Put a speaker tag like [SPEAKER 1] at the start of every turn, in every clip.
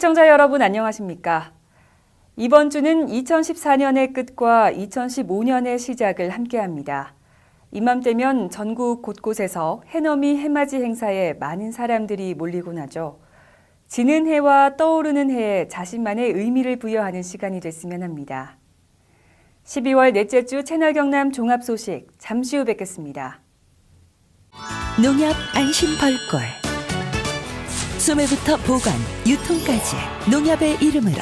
[SPEAKER 1] 시청자 여러분 안녕하십니까? 이번 주는 2014년의 끝과 2015년의 시작을 함께합니다. 이맘때면 전국 곳곳에서 해넘이 해맞이 행사에 많은 사람들이 몰리곤 하죠. 지는 해와 떠오르는 해에 자신만의 의미를 부여하는 시간이 됐으면 합니다. 12월 넷째 주 채널 경남 종합 소식 잠시 후 뵙겠습니다.
[SPEAKER 2] 농협 안심 벌꿀 소매부터 보관, 유통까지 농협의 이름으로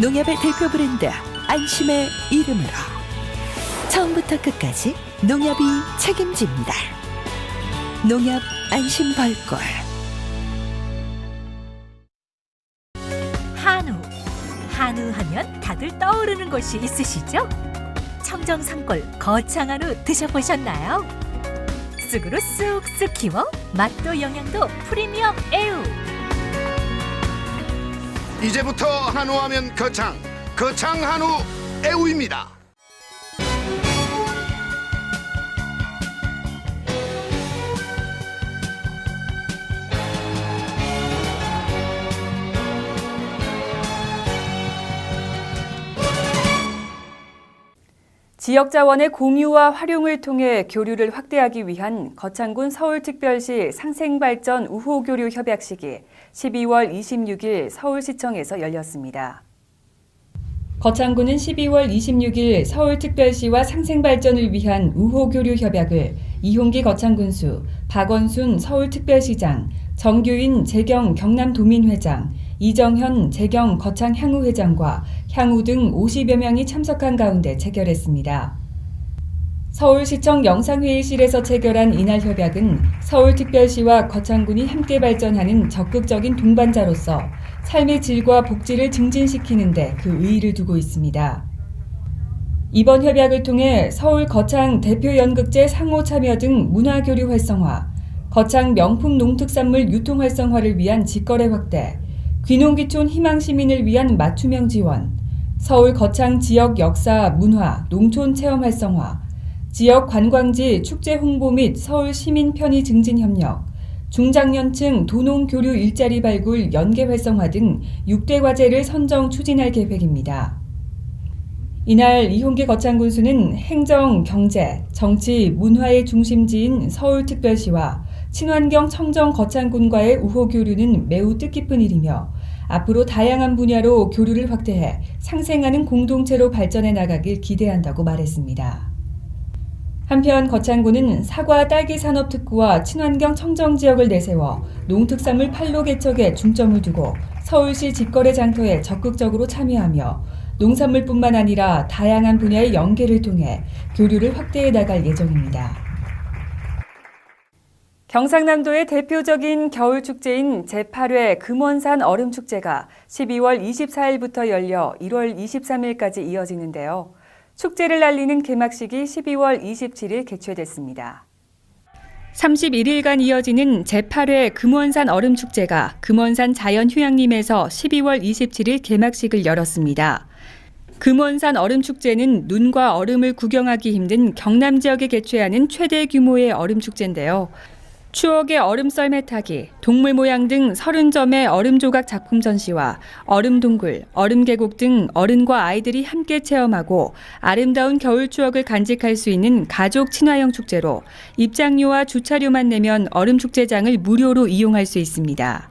[SPEAKER 2] 농협의 대표 브랜드 안심의 이름으로 처음부터 끝까지 농협이 책임집니다. 농협 안심 벌꿀
[SPEAKER 3] 한우. 한우 하면 다들 떠오르는 곳이 있으시죠? 청정 산골 거창 한우 드셔보셨나요? 쑥으로 쑥쑥 키워 맛도 영양도 프리미엄 에우.
[SPEAKER 4] 이제부터 한우하면 거창, 거창 한우 애우입니다.
[SPEAKER 1] 지역 자원의 공유와 활용을 통해 교류를 확대하기 위한 거창군 서울특별시 상생발전 우호교류 협약식이 12월 26일 서울시청에서 열렸습니다. 거창군은 12월 26일 서울특별시와 상생발전을 위한 우호교류 협약을 이홍기 거창군수, 박원순 서울특별시장, 정규인 재경 경남도민회장, 이정현 재경 거창 향후 회장과 향후 등 50여 명이 참석한 가운데 체결했습니다. 서울시청 영상회의실에서 체결한 이날 협약은 서울특별시와 거창군이 함께 발전하는 적극적인 동반자로서 삶의 질과 복지를 증진시키는데 그 의의를 두고 있습니다. 이번 협약을 통해 서울 거창 대표 연극제 상호 참여 등 문화교류 활성화, 거창 명품 농특산물 유통 활성화를 위한 직거래 확대, 귀농귀촌 희망시민을 위한 맞춤형 지원, 서울 거창 지역 역사, 문화, 농촌 체험 활성화, 지역 관광지 축제 홍보 및 서울 시민 편의 증진 협력, 중장년층 도농 교류 일자리 발굴 연계 활성화 등 6대 과제를 선정 추진할 계획입니다. 이날 이홍기 거창군수는 행정, 경제, 정치, 문화의 중심지인 서울특별시와 친환경 청정 거창군과의 우호 교류는 매우 뜻깊은 일이며 앞으로 다양한 분야로 교류를 확대해 상생하는 공동체로 발전해 나가길 기대한다고 말했습니다. 한편 거창군은 사과 딸기 산업 특구와 친환경 청정 지역을 내세워 농특산물 판로 개척에 중점을 두고 서울시 직거래 장터에 적극적으로 참여하며 농산물뿐만 아니라 다양한 분야의 연계를 통해 교류를 확대해 나갈 예정입니다. 경상남도의 대표적인 겨울 축제인 제8회 금원산 얼음 축제가 12월 24일부터 열려 1월 23일까지 이어지는데요. 축제를 알리는 개막식이 12월 27일 개최됐습니다. 31일간 이어지는 제8회 금원산 얼음 축제가 금원산 자연휴양림에서 12월 27일 개막식을 열었습니다. 금원산 얼음 축제는 눈과 얼음을 구경하기 힘든 경남 지역에 개최하는 최대 규모의 얼음 축제인데요. 추억의 얼음 썰매 타기, 동물 모양 등 30점의 얼음 조각 작품 전시와 얼음 동굴, 얼음 계곡 등 어른과 아이들이 함께 체험하고 아름다운 겨울 추억을 간직할 수 있는 가족 친화형 축제로 입장료와 주차료만 내면 얼음 축제장을 무료로 이용할 수 있습니다.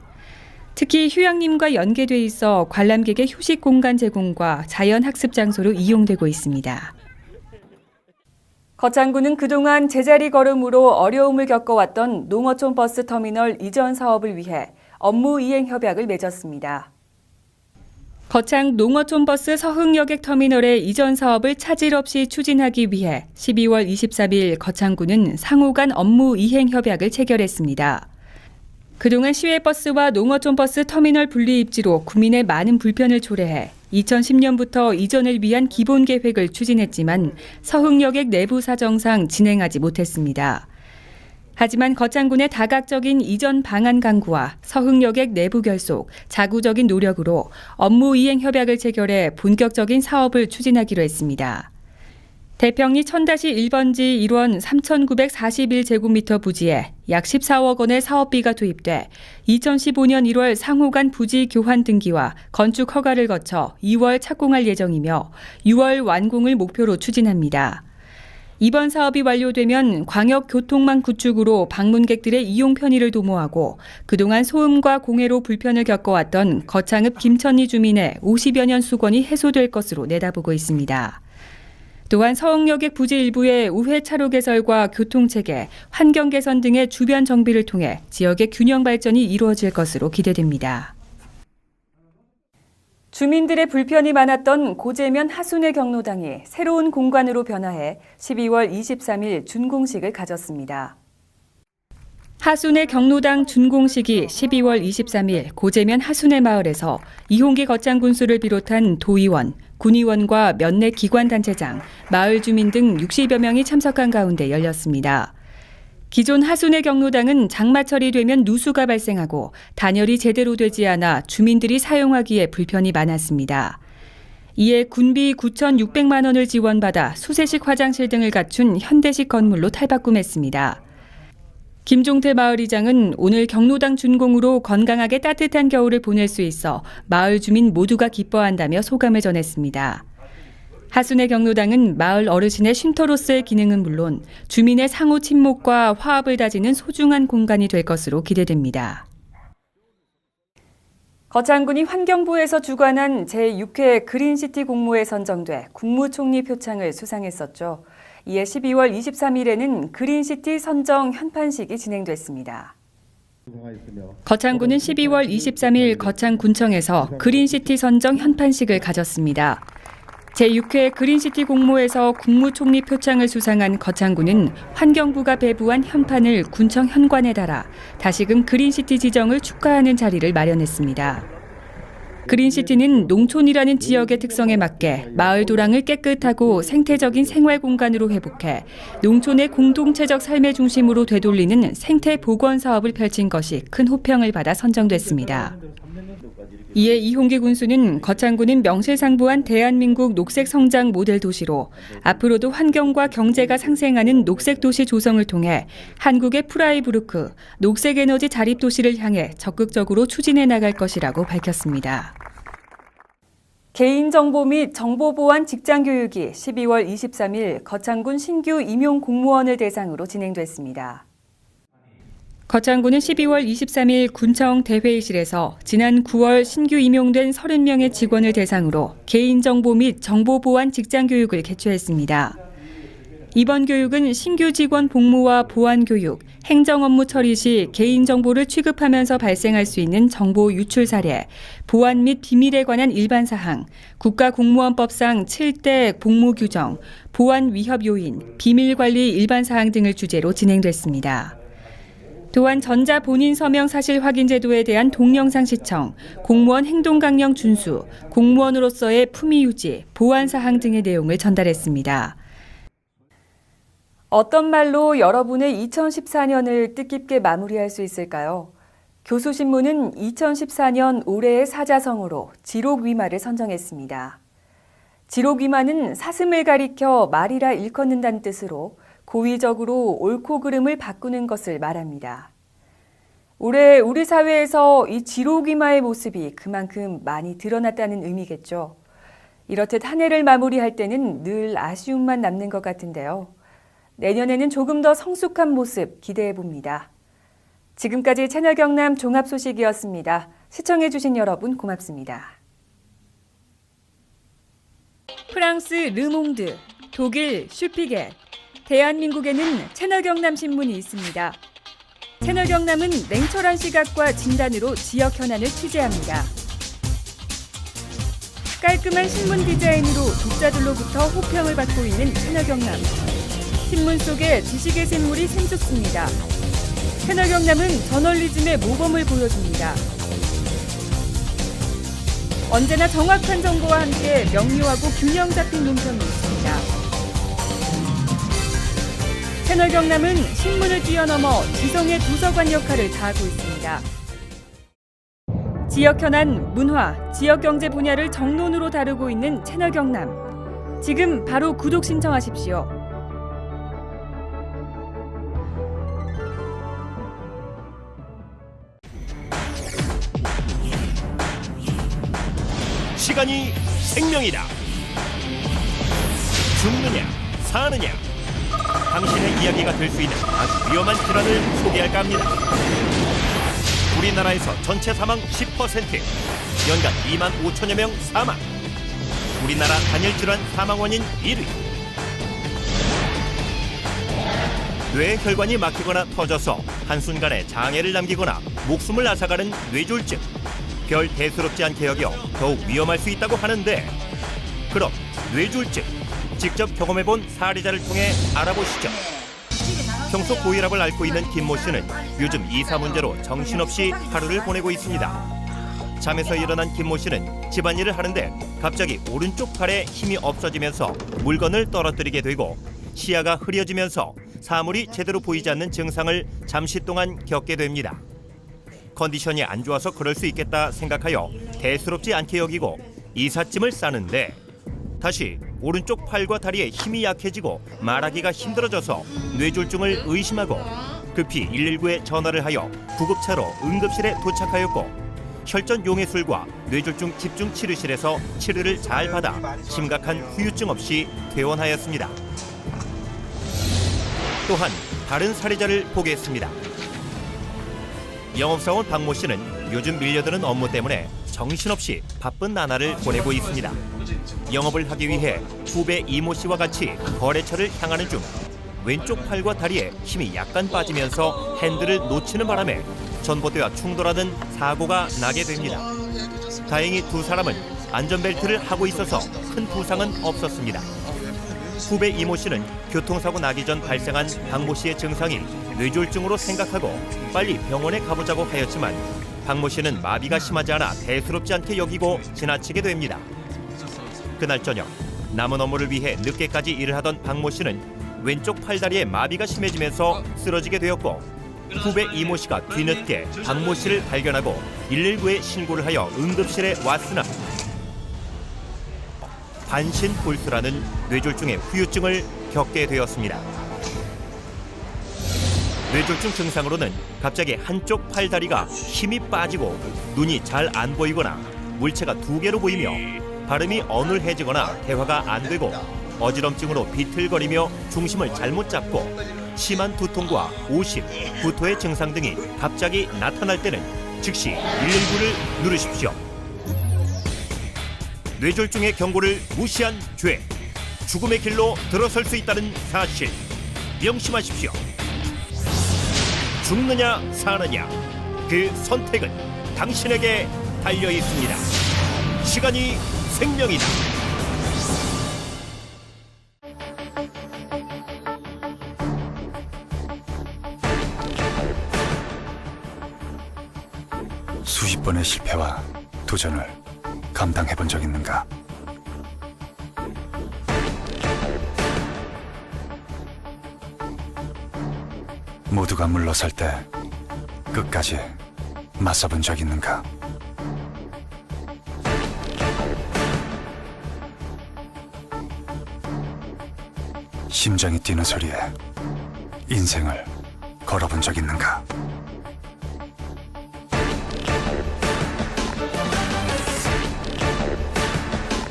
[SPEAKER 1] 특히 휴양림과 연계돼 있어 관람객의 휴식 공간 제공과 자연 학습 장소로 이용되고 있습니다. 거창구는 그동안 제자리 걸음으로 어려움을 겪어왔던 농어촌 버스 터미널 이전 사업을 위해 업무 이행 협약을 맺었습니다. 거창 농어촌 버스 서흥여객 터미널의 이전 사업을 차질 없이 추진하기 위해 12월 23일 거창구는 상호 간 업무 이행 협약을 체결했습니다. 그동안 시외버스와 농어촌 버스 터미널 분리 입지로 국민의 많은 불편을 초래해 2010년부터 이전을 위한 기본 계획을 추진했지만 서흥여객 내부 사정상 진행하지 못했습니다. 하지만 거창군의 다각적인 이전 방안 강구와 서흥여객 내부 결속, 자구적인 노력으로 업무 이행 협약을 체결해 본격적인 사업을 추진하기로 했습니다. 대평리 천다시 1번지 1원 3,941제곱미터 부지에 약 14억 원의 사업비가 투입돼 2015년 1월 상호간 부지 교환 등기와 건축 허가를 거쳐 2월 착공할 예정이며 6월 완공을 목표로 추진합니다. 이번 사업이 완료되면 광역 교통망 구축으로 방문객들의 이용 편의를 도모하고 그동안 소음과 공해로 불편을 겪어왔던 거창읍 김천리 주민의 50여 년 수건이 해소될 것으로 내다보고 있습니다. 또한 서흥역의 부지 일부의 우회 차로 개설과 교통 체계, 환경 개선 등의 주변 정비를 통해 지역의 균형 발전이 이루어질 것으로 기대됩니다. 주민들의 불편이 많았던 고재면 하순의 경로당이 새로운 공간으로 변화해 12월 23일 준공식을 가졌습니다. 하순의 경로당 준공식이 12월 23일 고재면 하순의 마을에서 이홍기 거창 군수를 비롯한 도의원, 군의원과 몇몇 기관단체장, 마을 주민 등 60여 명이 참석한 가운데 열렸습니다. 기존 하순의 경로당은 장마철이 되면 누수가 발생하고 단열이 제대로 되지 않아 주민들이 사용하기에 불편이 많았습니다. 이에 군비 9,600만 원을 지원받아 수세식 화장실 등을 갖춘 현대식 건물로 탈바꿈했습니다. 김종태 마을이장은 오늘 경로당 준공으로 건강하게 따뜻한 겨울을 보낼 수 있어 마을 주민 모두가 기뻐한다며 소감을 전했습니다. 하순의 경로당은 마을 어르신의 쉼터로서의 기능은 물론 주민의 상호 친목과 화합을 다지는 소중한 공간이 될 것으로 기대됩니다. 거창군이 환경부에서 주관한 제6회 그린시티 공모에 선정돼 국무총리 표창을 수상했었죠. 이에 12월 23일에는 그린시티 선정 현판식이 진행됐습니다. 거창군은 12월 23일 거창군청에서 그린시티 선정 현판식을 가졌습니다. 제6회 그린시티 공모에서 국무총리 표창을 수상한 거창군은 환경부가 배부한 현판을 군청 현관에 달아 다시금 그린시티 지정을 축하하는 자리를 마련했습니다. 그린시티는 농촌이라는 지역의 특성에 맞게 마을 도랑을 깨끗하고 생태적인 생활 공간으로 회복해 농촌의 공동체적 삶의 중심으로 되돌리는 생태 복원 사업을 펼친 것이 큰 호평을 받아 선정됐습니다. 이에 이홍기 군수는 거창군은 명실상부한 대한민국 녹색 성장 모델 도시로 앞으로도 환경과 경제가 상생하는 녹색 도시 조성을 통해 한국의 프라이부르크 녹색 에너지 자립 도시를 향해 적극적으로 추진해 나갈 것이라고 밝혔습니다. 개인정보 및 정보보안 직장교육이 12월 23일 거창군 신규 임용 공무원을 대상으로 진행됐습니다. 거창군은 12월 23일 군청 대회의실에서 지난 9월 신규 임용된 30명의 직원을 대상으로 개인정보 및 정보보안 직장교육을 개최했습니다. 이번 교육은 신규 직원 복무와 보안 교육, 행정 업무 처리 시 개인정보를 취급하면서 발생할 수 있는 정보 유출 사례, 보안 및 비밀에 관한 일반 사항, 국가공무원법상 7대 복무 규정, 보안 위협 요인, 비밀 관리 일반 사항 등을 주제로 진행됐습니다. 또한 전자 본인 서명 사실 확인 제도에 대한 동영상 시청, 공무원 행동 강령 준수, 공무원으로서의 품위 유지, 보안 사항 등의 내용을 전달했습니다. 어떤 말로 여러분의 2014년을 뜻깊게 마무리할 수 있을까요? 교수신문은 2014년 올해의 사자성어로 지록위마를 선정했습니다. 지록위마는 사슴을 가리켜 말이라 일컫는다는 뜻으로 고의적으로 옳고 그름을 바꾸는 것을 말합니다. 올해 우리 사회에서 이 지록위마의 모습이 그만큼 많이 드러났다는 의미겠죠. 이렇듯 한 해를 마무리할 때는 늘 아쉬움만 남는 것 같은데요. 내년에는 조금 더 성숙한 모습 기대해 봅니다. 지금까지 채널 경남 종합 소식이었습니다. 시청해주신 여러분 고맙습니다. 프랑스 르몽드, 독일 슈피겟, 대한민국에는 채널 경남 신문이 있습니다. 채널 경남은 냉철한 시각과 진단으로 지역 현안을 취재합니다. 깔끔한 신문 디자인으로 독자들로부터 호평을 받고 있는 채널 경남. 신문 속에 지식의 샘물이 샘솟습니다. 채널 경남은 저널리즘의 모범을 보여줍니다. 언제나 정확한 정보와 함께 명료하고 균형 잡힌 논평이 있습니다. 채널 경남은 신문을 뛰어넘어 지성의 도서관 역할을 다하고 있습니다. 지역 현안, 문화, 지역 경제 분야를 정론으로 다루고 있는 채널 경남. 지금 바로 구독 신청하십시오.
[SPEAKER 5] 시간이 생명이다. 죽느냐, 사느냐. 당신의 이야기가 될 수 있는 아주 위험한 질환을 소개할까 합니다. 우리나라에서 전체 사망 10%, 연간 2만 5천여 명 사망. 우리나라 단일 질환 사망 원인 1위. 뇌 혈관이 막히거나 터져서 한순간에 장애를 남기거나 목숨을 앗아가는 뇌졸중. 별 대수롭지 않게 여겨 더욱 위험할 수 있다고 하는데 그럼 뇌졸중 직접 경험해본 사례자를 통해 알아보시죠. 평소 고혈압을 앓고 있는 김모 씨는 요즘 이사 문제로 정신없이 하루를 보내고 있습니다. 잠에서 일어난 김모 씨는 집안일을 하는데 갑자기 오른쪽 팔에 힘이 없어지면서 물건을 떨어뜨리게 되고 시야가 흐려지면서 사물이 제대로 보이지 않는 증상을 잠시 동안 겪게 됩니다. 컨디션이 안 좋아서 그럴 수 있겠다 생각하여 대수롭지 않게 여기고 이삿짐을 싸는데 다시 오른쪽 팔과 다리에 힘이 약해지고 말하기가 힘들어져서 뇌졸중을 의심하고 급히 119에 전화를 하여 구급차로 응급실에 도착하였고 혈전 용해술과 뇌졸중 집중 치료실에서 치료를 잘 받아 심각한 후유증 없이 퇴원하였습니다. 또한 다른 사례자를 보겠습니다. 영업사원 박모 씨는 요즘 밀려드는 업무 때문에 정신없이 바쁜 나날을 보내고 있습니다. 영업을 하기 위해 후배 이모 씨와 같이 거래처를 향하는 중 왼쪽 팔과 다리에 힘이 약간 빠지면서 핸들을 놓치는 바람에 전봇대와 충돌하는 사고가 나게 됩니다. 다행히 두 사람은 안전벨트를 하고 있어서 큰 부상은 없었습니다. 후배 이모 씨는 교통사고 나기 전 발생한 박모 씨의 증상이 뇌졸중으로 생각하고 빨리 병원에 가보자고 하였지만 박모 씨는 마비가 심하지 않아 대수롭지 않게 여기고 지나치게 됩니다. 그날 저녁 남은 업무를 위해 늦게까지 일을 하던 박모 씨는 왼쪽 팔다리에 마비가 심해지면서 쓰러지게 되었고 후배 이모 씨가 뒤늦게 박모 씨를 발견하고 119에 신고를 하여 응급실에 왔으나 반신골수라는 뇌졸중의 후유증을 겪게 되었습니다. 뇌졸중 증상으로는 갑자기 한쪽 팔다리가 힘이 빠지고 눈이 잘 안 보이거나 물체가 두 개로 보이며 발음이 어눌해지거나 대화가 안 되고 어지럼증으로 비틀거리며 중심을 잘못 잡고 심한 두통과 오심, 구토의 증상 등이 갑자기 나타날 때는 즉시 119를 누르십시오. 뇌졸중의 경고를 무시한 죄, 죽음의 길로 들어설 수 있다는 사실 명심하십시오. 죽느냐 사느냐 그 선택은 당신에게 달려 있습니다. 시간이 생명이다.
[SPEAKER 6] 수십 번의 실패와 도전을 감당해 본 적 있는가? 모두가 물러설 때 끝까지 맞서본 적 있는가? 심장이 뛰는 소리에 인생을 걸어본 적 있는가?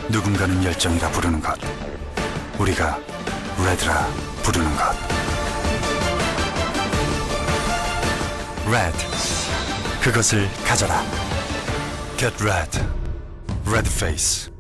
[SPEAKER 6] 누군가는 열정이라 부르는 것 우리가 레드라 부르는 것 레드 그것을 가져라 Get red Red face